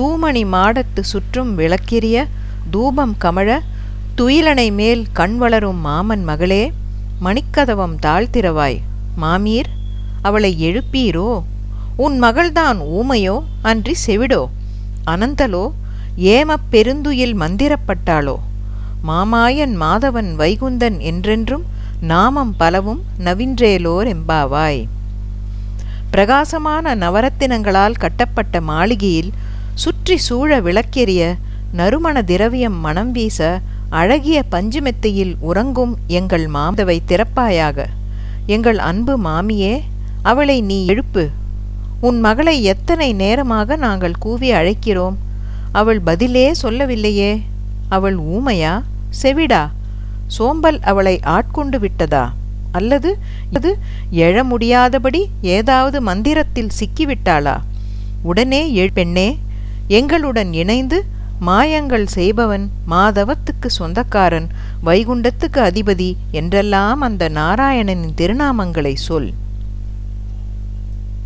தூமணி மாடத்து சுற்றும் விளக்கிரிய தூபம் கமழ துயிலனை மேல் கண் வளரும் மாமன் மகளே மணிக்கதவம் தாழ்த்திரவாய் மாமீர் அவளை எழுப்பீரோ? உன் மகள்தான் ஊமையோ? அன்றி செவிடோ? அனந்தலோ? ஏமப் பெருந்துயில் மந்திரப்பட்டாளோ? மாமாயன் மாதவன் வைகுந்தன் என்றென்றும் நாமம் பலவும் நவின்றேலோர் எம்பாவாய். பிரகாசமான நவரத்தினங்களால் கட்டப்பட்ட மாளிகையில் சுற்றி சூழ விளக்கெறிய நறுமண திரவியம் மணம் வீச அழகிய பஞ்சுமெத்தையில் உறங்கும் எங்கள் மாதவை திறப்பாயாக. எங்கள் அன்பு மாமியே அவளை நீ எழுப்பு. உன் மகளை எத்தனை நேரமாக நாங்கள் கூவி அழைக்கிறோம். அவள் பதிலே சொல்லவில்லையே. அவள் ஊமையா? செவிடா. சோம்பல் அவளை ஆட்கொண்டு விட்டதா? அல்லது இது எழ முடியாதபடி ஏதாவது மந்திரத்தில் சிக்கிவிட்டாளா? உடனே எழு பெண்ணே எங்களுடன் இணைந்து மாயங்கள் செய்பவன் மாதவத்துக்கு சொந்தக்காரன் வைகுண்டத்துக்கு அதிபதி என்றெல்லாம் அந்த நாராயணனின் திருநாமங்களை சொல்.